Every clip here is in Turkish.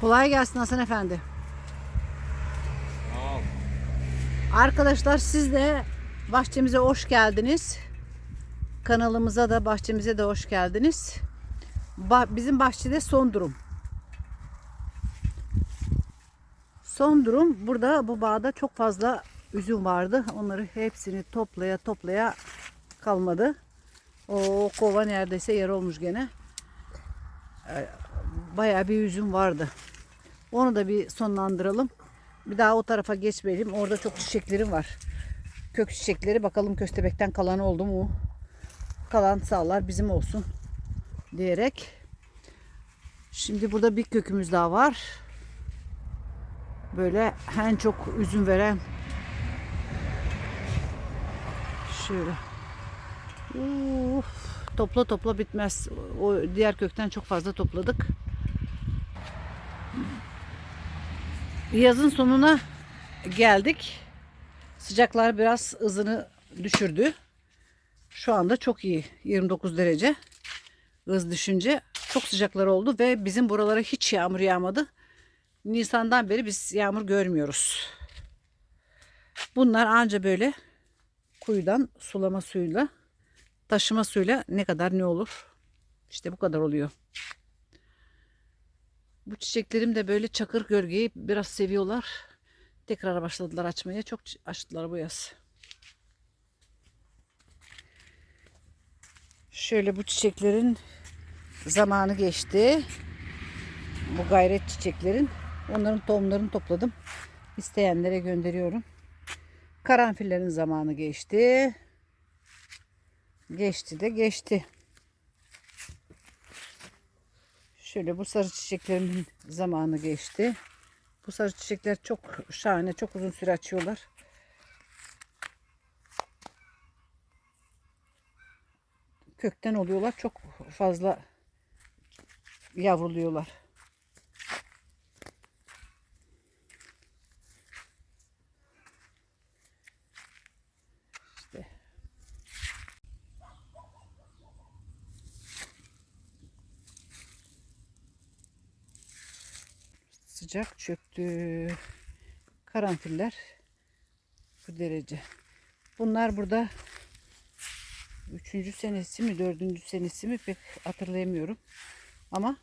Kolay gelsin Hasan Efendi. Sağ ol. Arkadaşlar siz de bahçemize hoş geldiniz. Kanalımıza da bahçemize de hoş geldiniz. Ba- bizim bahçede son durum. Son durum burada bu bağda çok fazla üzüm vardı. Onları hepsini toplaya toplaya kalmadı. O kova neredeyse yer olmuş gene. Bayağı bir üzüm vardı. Onu da bir sonlandıralım. Bir daha o tarafa geçmeyelim. Orada çok çiçeklerim var. Kök çiçekleri bakalım köstebekten kalan oldu mu? Kalan sağlar bizim olsun diyerek. Şimdi burada bir kökümüz daha var. Böyle en çok üzüm veren şöyle. Uf, topla topla bitmez. O diğer kökten çok fazla topladık. Yazın sonuna geldik. Sıcaklar biraz hızını düşürdü. Şu anda çok iyi. 29 derece hız düşünce çok sıcaklar oldu ve bizim buralara hiç yağmur yağmadı. Nisan'dan beri biz yağmur görmüyoruz. Bunlar anca böyle kuyudan sulama suyuyla taşıma suyuyla ne kadar ne olur. İşte bu kadar oluyor. Bu çiçeklerim de böyle çakır gölgeyi biraz seviyorlar. Tekrar başladılar açmaya. Çok açtılar bu yaz. Şöyle bu çiçeklerin zamanı geçti. Bu gayret çiçeklerin. Onların tohumlarını topladım. İsteyenlere gönderiyorum. Karanfillerin zamanı geçti. Geçti de geçti. Şöyle bu sarı çiçeklerimin zamanı geçti. Bu sarı çiçekler çok şahane, çok uzun süre açıyorlar. Kökten oluyorlar. Çok fazla yavruluyorlar. Sıcak çöktü. Karanfiller bu derece. Bunlar burada üçüncü senesi mi dördüncü senesi mi pek hatırlayamıyorum. Ama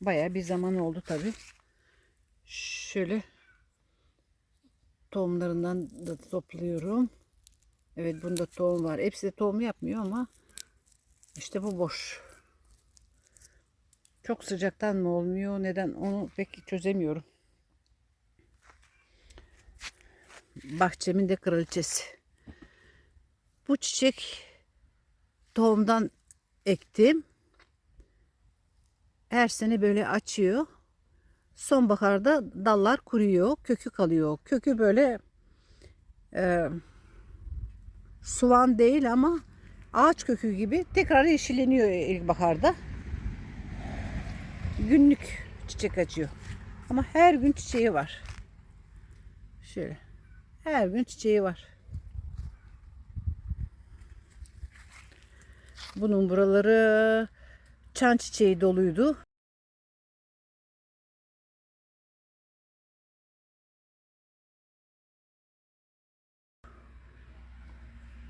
baya bir zaman oldu tabi. Şöyle tohumlarından da topluyorum. Evet bunda tohum var. Hepsi de tohum yapmıyor ama işte bu boş. Çok sıcaktan mı olmuyor? Neden? Onu pek çözemiyorum. Bahçemin de kraliçesi. Bu çiçek tohumdan ektim. Her sene böyle açıyor. Sonbaharda dallar kuruyor, kökü kalıyor. Kökü böyle e, soğan değil ama ağaç kökü gibi tekrar yeşilleniyor ilkbaharda günlük çiçek açıyor. Ama her gün çiçeği var. Şöyle. Her gün çiçeği var. Bunun buraları çan çiçeği doluydu.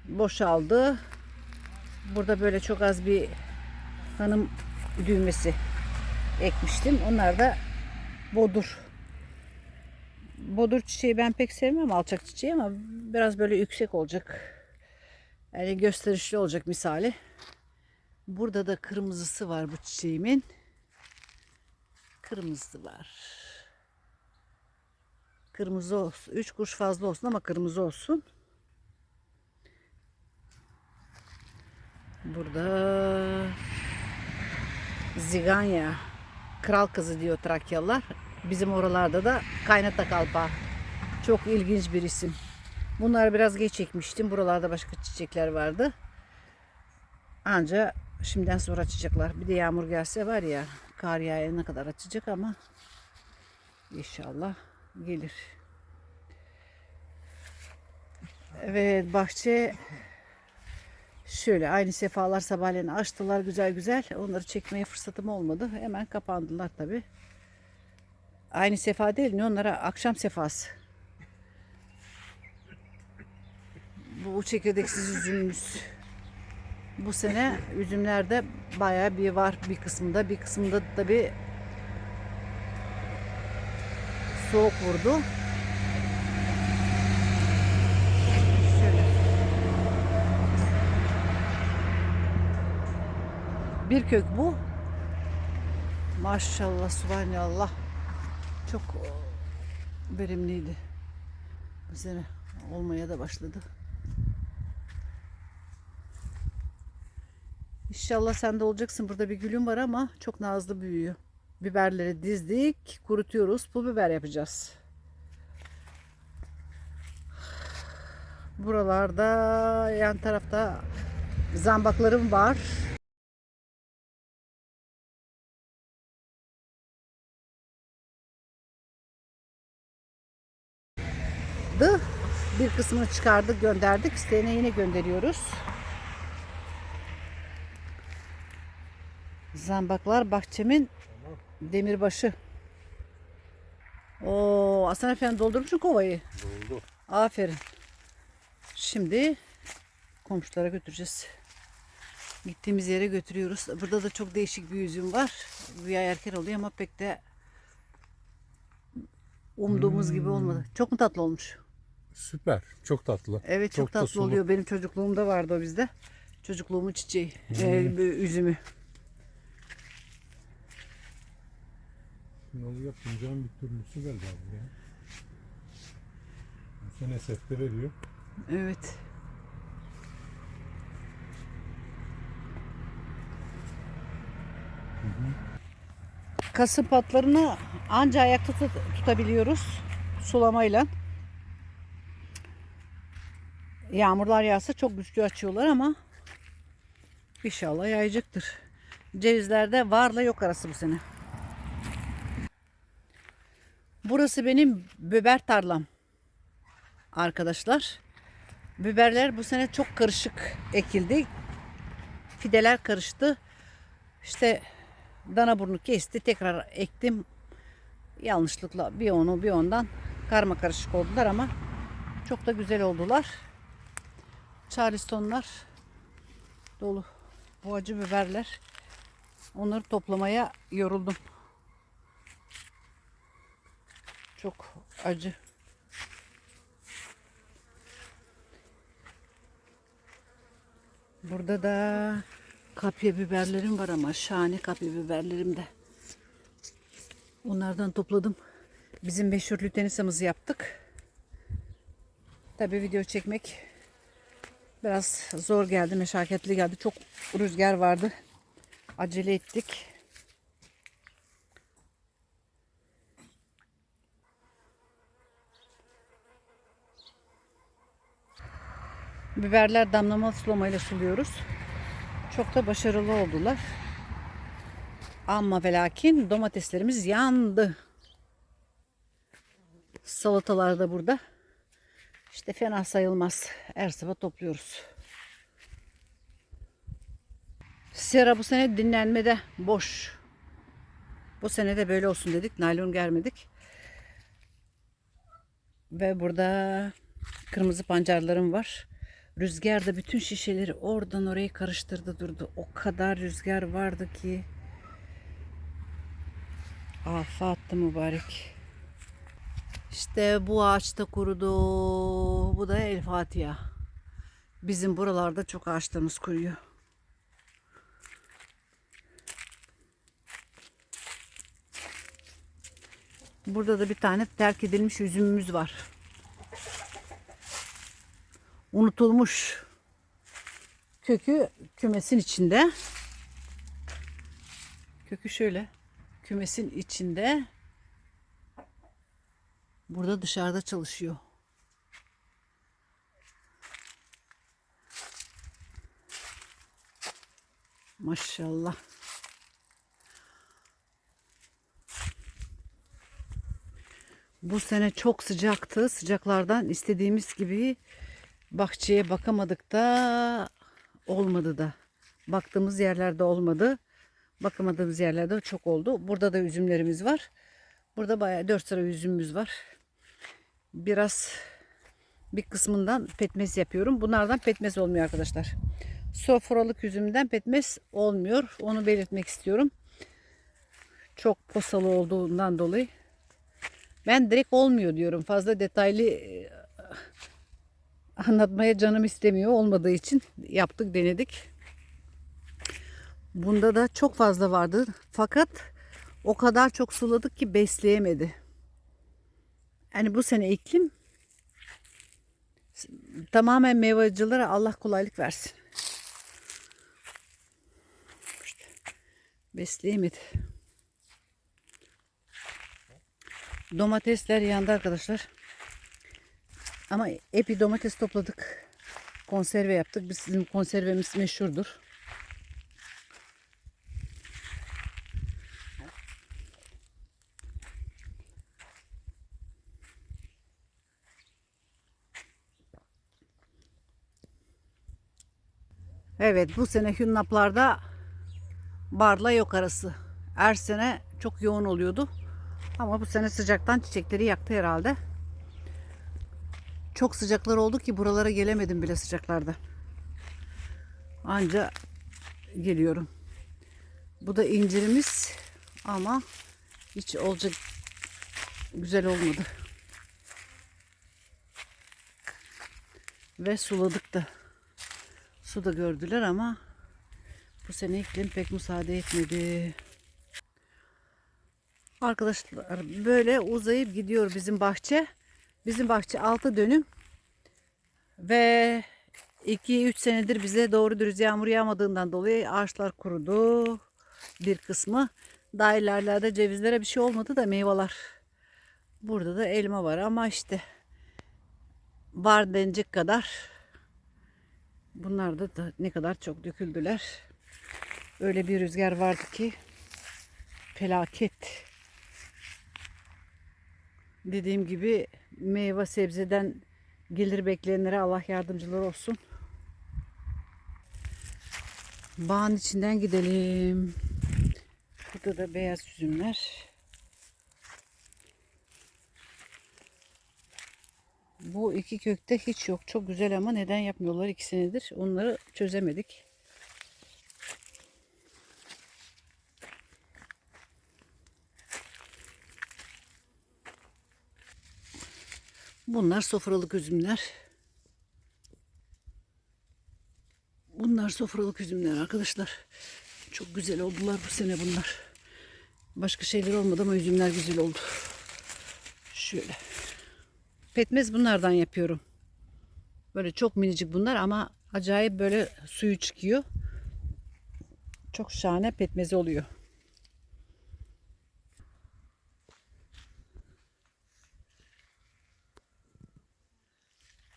Boşaldı. Burada böyle çok az bir hanım düğmesi ekmiştim. Onlar da bodur. Bodur çiçeği ben pek sevmem alçak çiçeği ama biraz böyle yüksek olacak. Yani gösterişli olacak misali. Burada da kırmızısı var bu çiçeğimin. Kırmızısı var. Kırmızı olsun. Üç kuruş fazla olsun ama kırmızı olsun. Burada Ziganya. Kral kızı diyor Trakyalılar. Bizim oralarda da kaynata kalpa. Çok ilginç bir isim. Bunları biraz geç ekmiştim. Buralarda başka çiçekler vardı. Anca şimdiden sonra açacaklar. Bir de yağmur gelse var ya kar yağana kadar açacak ama inşallah gelir. Evet bahçe Şöyle aynı sefalar sabahleyin açtılar güzel güzel. Onları çekmeye fırsatım olmadı. Hemen kapandılar tabi. aynı sefa değil ne onlara akşam sefası. Bu çekirdeksiz üzümümüz. Bu sene üzümlerde bayağı bir var bir kısmında. Bir kısmında tabi soğuk vurdu. Bir kök bu. Maşallah, subhanallah. Çok e, verimliydi. Bu olmaya da başladı. İnşallah sen de olacaksın. Burada bir gülüm var ama çok nazlı büyüyor. Biberleri dizdik, kurutuyoruz. Pul biber yapacağız. Buralarda yan tarafta zambaklarım var. Bir kısmını çıkardık, gönderdik. İsteyene yine gönderiyoruz. Zambaklar bahçemin demirbaşı. Oo, Hasan Efendi doldurmuşsun kovayı. Oldu. Aferin. Şimdi komşulara götüreceğiz. Gittiğimiz yere götürüyoruz. Burada da çok değişik bir üzüm var. Rüya erken oluyor ama pek de umduğumuz gibi olmadı. Çok mu tatlı olmuş? Süper. Çok tatlı. Evet çok, Çok tatlı sulu. oluyor. Benim çocukluğumda vardı o bizde. Çocukluğumun çiçeği. Ee, bir üzümü. Yolu yapınacağım bir türlüsü galiba bu ya. Bu sene sefte veriyor. Evet. Kasım patlarını anca ayakta tut- tutabiliyoruz sulamayla. Yağmurlar yağsa çok güçlü açıyorlar ama inşallah yayacaktır. Cevizlerde varla yok arası bu sene. Burası benim biber tarlam arkadaşlar. Biberler bu sene çok karışık ekildi. Fideler karıştı. İşte dana burnu kesti. Tekrar ektim. Yanlışlıkla bir onu bir ondan karma karışık oldular ama çok da güzel oldular. Charlestonlar dolu. Bu acı biberler. Onları toplamaya yoruldum. Çok acı. Burada da kapya biberlerim var ama şahane kapya biberlerim de. Onlardan topladım. Bizim meşhur lütenisamızı yaptık. Tabi video çekmek biraz zor geldi, meşakkatli geldi. Çok rüzgar vardı. Acele ettik. Biberler damlama sulamayla suluyoruz. Çok da başarılı oldular. Ama ve lakin domateslerimiz yandı. Salatalar da burada. İşte fena sayılmaz. Her sabah topluyoruz. Sera bu sene dinlenmede boş. Bu sene de böyle olsun dedik. Naylon germedik. Ve burada kırmızı pancarlarım var. Rüzgar da bütün şişeleri oradan oraya karıştırdı durdu. O kadar rüzgar vardı ki. Afattı mübarek. İşte bu ağaç da kurudu. Bu da El Fatiha. Bizim buralarda çok ağaçlarımız kuruyor. Burada da bir tane terk edilmiş üzümümüz var. Unutulmuş. Kökü kümesin içinde. Kökü şöyle. Kümesin içinde. Burada dışarıda çalışıyor. Maşallah. Bu sene çok sıcaktı. Sıcaklardan istediğimiz gibi bahçeye bakamadık da olmadı da. Baktığımız yerlerde olmadı. Bakamadığımız yerlerde çok oldu. Burada da üzümlerimiz var. Burada bayağı 4 sıra üzümümüz var. Biraz bir kısmından petmez yapıyorum. Bunlardan petmez olmuyor arkadaşlar. Sofralık üzümden petmez olmuyor. Onu belirtmek istiyorum. Çok posalı olduğundan dolayı. Ben direkt olmuyor diyorum. Fazla detaylı e, anlatmaya canım istemiyor olmadığı için yaptık denedik. Bunda da çok fazla vardı. Fakat o kadar çok suladık ki besleyemedi. Yani bu sene iklim tamamen meyvacılara Allah kolaylık versin. İşte besleyemedi. Domatesler yandı arkadaşlar. Ama epi domates topladık. Konserve yaptık. Bizim konservemiz meşhurdur. Evet bu sene hünnaplarda barla yok arası. Her sene çok yoğun oluyordu. Ama bu sene sıcaktan çiçekleri yaktı herhalde. Çok sıcaklar oldu ki buralara gelemedim bile sıcaklarda. Anca geliyorum. Bu da incirimiz ama hiç olacak güzel olmadı. Ve suladık da. Su da gördüler ama bu sene iklim pek müsaade etmedi. Arkadaşlar böyle uzayıp gidiyor bizim bahçe. Bizim bahçe 6 dönüm ve 2-3 senedir bize doğru dürüst yağmur yağmadığından dolayı ağaçlar kurudu. Bir kısmı daha ilerlerde cevizlere bir şey olmadı da meyveler. Burada da elma var ama işte var denecek kadar Bunlar da, da ne kadar çok döküldüler. Öyle bir rüzgar vardı ki felaket. Dediğim gibi meyve sebzeden gelir bekleyenlere Allah yardımcılar olsun. Bağın içinden gidelim. Burada da beyaz üzümler. Bu iki kökte hiç yok. Çok güzel ama neden yapmıyorlar iki senedir? Onları çözemedik. Bunlar sofralık üzümler. Bunlar sofralık üzümler arkadaşlar. Çok güzel oldular bu sene bunlar. Başka şeyler olmadı ama üzümler güzel oldu. Şöyle. Petmez bunlardan yapıyorum. Böyle çok minicik bunlar ama acayip böyle suyu çıkıyor. Çok şahane petmezi oluyor.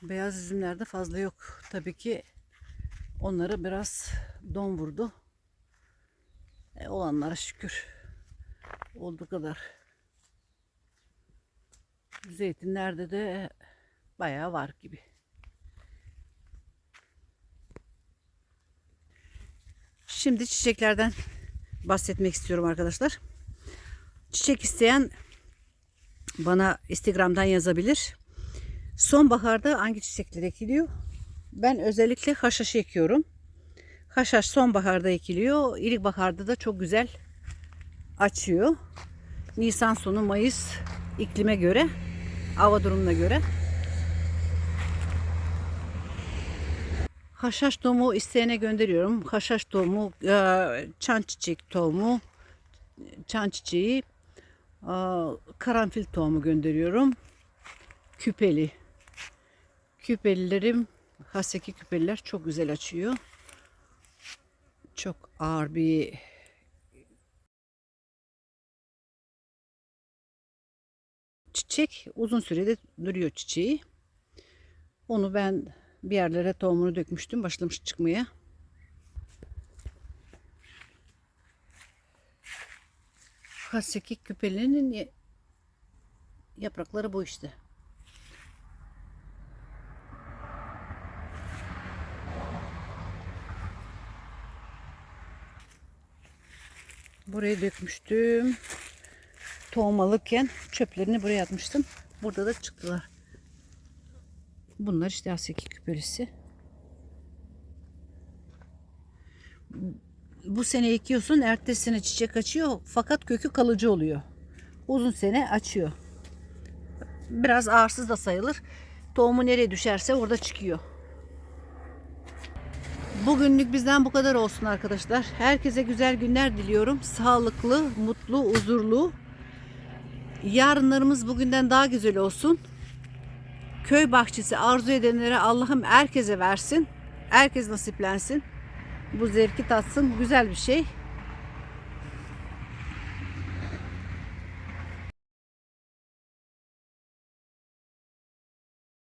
Beyaz üzümlerde fazla yok. Tabii ki onları biraz don vurdu. E, olanlara şükür. Olduğu kadar. Zeytinlerde de bayağı var gibi. Şimdi çiçeklerden bahsetmek istiyorum arkadaşlar. Çiçek isteyen bana Instagram'dan yazabilir. Sonbaharda hangi çiçekler ekiliyor? Ben özellikle haşhaş ekiyorum. Haşhaş sonbaharda ekiliyor. İlkbaharda da çok güzel açıyor. Nisan sonu Mayıs iklime göre hava durumuna göre. Haşhaş tohumu isteyene gönderiyorum. Haşhaş tohumu, e, çan çiçek tohumu, çan çiçeği, e, karanfil tohumu gönderiyorum. Küpeli. Küpelilerim, haseki küpeliler çok güzel açıyor. Çok ağır bir çiçek uzun sürede duruyor çiçeği. Onu ben bir yerlere tohumunu dökmüştüm. Başlamış çıkmaya. Haseki küpelerinin yaprakları bu işte. Buraya dökmüştüm. Tohum alırken çöplerini buraya atmıştım. Burada da çıktılar. Bunlar işte Asyaki küpelisi. Bu sene ekiyorsun, ertesi sene çiçek açıyor fakat kökü kalıcı oluyor. Uzun sene açıyor. Biraz ağırsız da sayılır. Tohumu nereye düşerse orada çıkıyor. Bugünlük bizden bu kadar olsun arkadaşlar. Herkese güzel günler diliyorum. Sağlıklı, mutlu, huzurlu. Yarınlarımız bugünden daha güzel olsun. Köy bahçesi arzu edenlere Allah'ım herkese versin. Herkes nasiplensin. Bu zevki tatsın. Güzel bir şey.